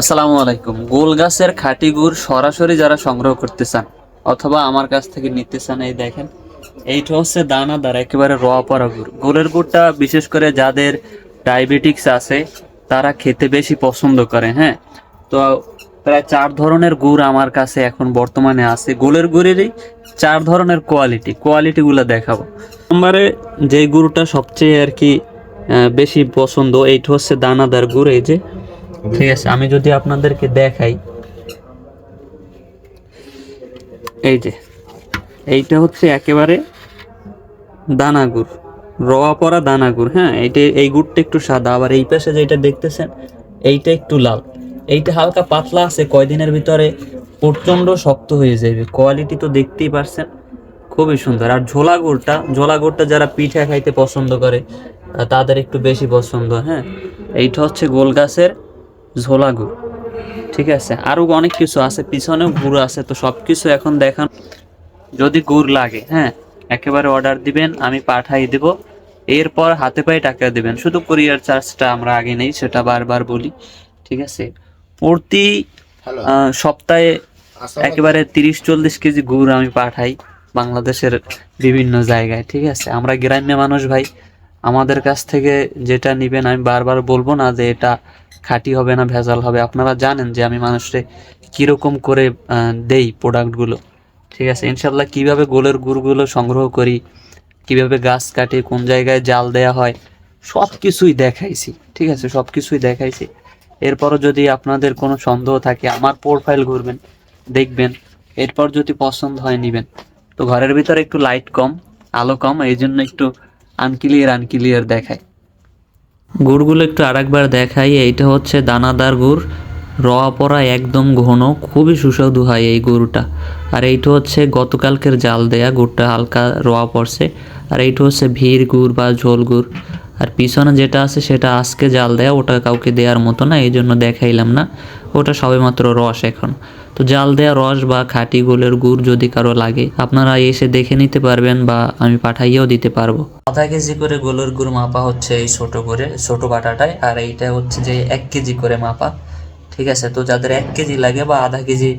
আসসালামু আলাইকুম। গোল গাছের খাঁটি গুড় সরাসরি যারা সংগ্রহ করতে চান অথবা আমার কাছ থেকে নিতে চান, এই দেখেন, এইটা হচ্ছে দানাদার, একেবারে র পরা গুড়। গোলের গুড়টা বিশেষ করে যাদের ডায়াবেটিক্স আছে, তারা খেতে বেশি পছন্দ করে হ্যাঁ? তো প্রায় চার ধরনের গুড় আমার কাছে এখন বর্তমানে আছে। গোলের গুড়েরই চার ধরনের কোয়ালিটি কোয়ালিটিগুলো দেখাবো। নম্বরে যে গুড়টা সবচেয়ে আর কি বেশি পছন্দ, এইটা হচ্ছে দানাদার গুড়, এই যে ঠিক আছে, আমি যদি আপনাদেরকে দেখাই। এই যে, এইটা হচ্ছে একেবারে দানাগুড় রওয়া পরা দানাগুড় হ্যাঁ? এইটা, এই গুড়টা একটু সাদা, আবার এই পাশে যেটা দেখতেছেন, এইটা একটু লাল। এইটা হালকা পাতলা আছে, কয়দিনের ভিতরে প্রচণ্ড শক্ত হয়ে যাবে। কোয়ালিটি তো দেখতেই পারছেন, খুবই সুন্দর। আর ঝোলা গুড়টা ঝোলা গুড়টা যারা পিঠা খাইতে পছন্দ করে, তাদের একটু বেশি পছন্দ হ্যাঁ? এইটা হচ্ছে গোল গাছের ঝোলা গুড় ঠিক আছে? আরও অনেক কিছু আছে পিছনেও গুড় আছে তো সব কিছু এখন দেখান। যদি গুড় লাগে হ্যাঁ? একেবারে অর্ডার দিবেন আমি পাঠাই দেব। এরপর হাতে পায়ে টাকা দিবেন। শুধু কুরিয়ার চার্জটা আমরা আগে নেই সেটা বারবার বলি। ঠিক আছে? প্রতি সপ্তাহে একেবারে তিরিশ চল্লিশ কেজি গুড় আমি পাঠাই বাংলাদেশের বিভিন্ন জায়গায়। ঠিক আছে? আমরা গ্রাম্য মানুষ ভাই। আমাদের কাছ থেকে যেটা নিবেন, আমি বারবার বলব না যে এটা খাঁটি হবে না, ভেজাল হবে। আপনারা জানেন যে আমি মানুষকে কীরকম করে দেই প্রোডাক্টগুলো ঠিক আছে? ইনশাল্লাহ কীভাবে গোলের গুড়গুলো সংগ্রহ করি, কীভাবে গাছ কাটে, কোন জায়গায় জাল দেয়া হয় সব কিছুই দেখাইছি। ঠিক আছে? সব কিছুই দেখাইছি। এরপরও যদি আপনাদের কোনো সন্দেহ থাকে, আমার প্রোফাইল ঘুরবেন, দেখবেন। এরপর যদি পছন্দ হয়, নেবেন। তো ঘরের ভিতরে একটু লাইট কম, আলো কম এই জন্য একটু আনক্লিয়ার আনক্লিয়ার দেখায়। গুড়গুলো একটু আরেকবার দেখাই, এইটা হচ্ছে দানাদার গুড়। রওয়া পড়া একদম ঘন, খুবই সুস্বাদু হয় এই গরুটা আর এইটা হচ্ছে গতকালকের জাল দেয়া গুড়টা, হালকা রোয়া পড়ছে। আর এইটা হচ্ছে ভিড় গুড় বা ঝোল গুড়। আর পিছনে যেটা আছে সেটা আজকে জাল দেয়া, ওটা কাউকে দেওয়ার মতো না এই জন্য দেখাইলাম না। ওটা সবেমাত্র রস এখন। তো জাল দেয়া রস বা খাঁটি গোলের গুড় যদি কারও লাগে, আপনারা এসে দেখে নিতে পারবেন বা আমি পাঠাইয়েও দিতে পারব। আধা কেজি করে গোলের গুড় মাপা হচ্ছে এই ছোট করে, ছোট বাটাটায়, আর এইটা হচ্ছে যে এক কেজি করে মাপা। ঠিক আছে? তো যাদের এক কেজি লাগে বা আধা কেজি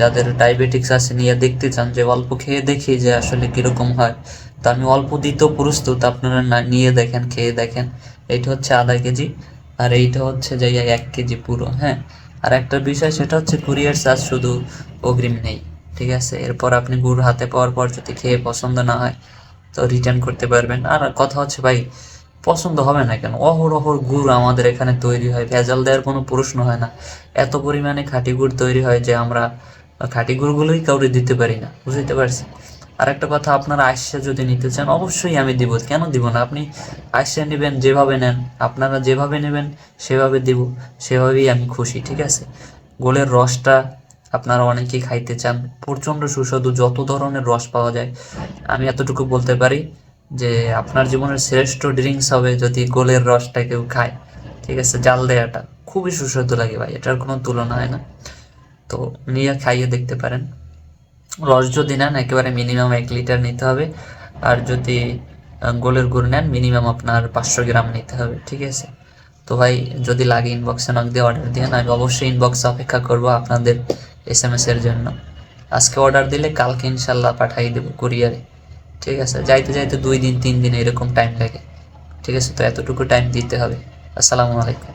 যাদের ডায়াবেটিক্স আছে, নিয়ে দেখতে চান, যে অল্প খেয়ে দেখি যে আসলে কীরকম হয়। তো আমি অল্প দিতেও প্রস্তুত, আপনারা নিয়ে দেখেন, খেয়ে দেখেন। এইটা হচ্ছে আধা কেজি, আর এইটা হচ্ছে যে এক কেজি পুরো হ্যাঁ? আর একটা বিষয়, সেটা হচ্ছে কুরিয়ার চার্জ শুধু অগ্রিম নেই, ঠিক আছে? এরপর আপনি গুড় হাতে পাওয়ার পর যদি খেয়ে পছন্দ না হয়, তো রিটার্ন করতে পারবেন। আর কথা হচ্ছে ভাই, পছন্দ হবে না কেন? অহরহর গুড় আমাদের এখানে তৈরি হয়, ভেজাল দেওয়ার কোনো প্রশ্ন হয় না। এত পরিমাণে খাঁটি গুড় তৈরি হয় যে আমরা, খাঁটি গুড়গুলোই কাউরে দিতে পারি না, বুঝতে পারছি আর একটা কথা, আপনারা আইসা যদি নিতে চান, অবশ্যই আমি দিব। কেন দিব না? আপনি আইসা নেবেন, যেভাবে নেন, আপনারা যেভাবে নেবেন, সেভাবে দিব, সেভাবেই আমি খুশি, ঠিক আছে? গোলের রসটা আপনারা অনেকেই খাইতে চান, প্রচণ্ড সুস্বাদু, যত ধরনের রস পাওয়া যায়। আমি এতটুকু বলতে পারি যে, আপনার জীবনের শ্রেষ্ঠ ড্রিঙ্কস হবে যদি গোলের রসটা কেউ খায়, ঠিক আছে? জাল দেয়াটা খুবই সুস্বাদু লাগে ভাই, এটার কোনো তুলনা হয় না। তো নিয়ে খাইয়ে দেখতে পারেন। রস যদি নেন, একেবারে মিনিমাম এক লিটার নিতে হবে। আর যদি গোলের গুড় নেন মিনিমাম আপনার পাঁচশো গ্রাম নিতে হবে, ঠিক আছে? তো ভাই, যদি লাগে ইনবক্সে নক দিয়ে অর্ডার দিয়ে আমি অবশ্যই ইনবক্সে অপেক্ষা করব আপনাদের এস এম এর জন্য। আজকে অর্ডার দিলে কালকে ইনশাল্লাহ পাঠিয়ে দেবো কুরিয়ারে ঠিক আছে? যাইতে যাইতে দুই দিন, তিন দিন এরকম টাইম লাগে, ঠিক আছে? তো এতটুকু টাইম দিতে হবে। আসসালামু আলাইকুম।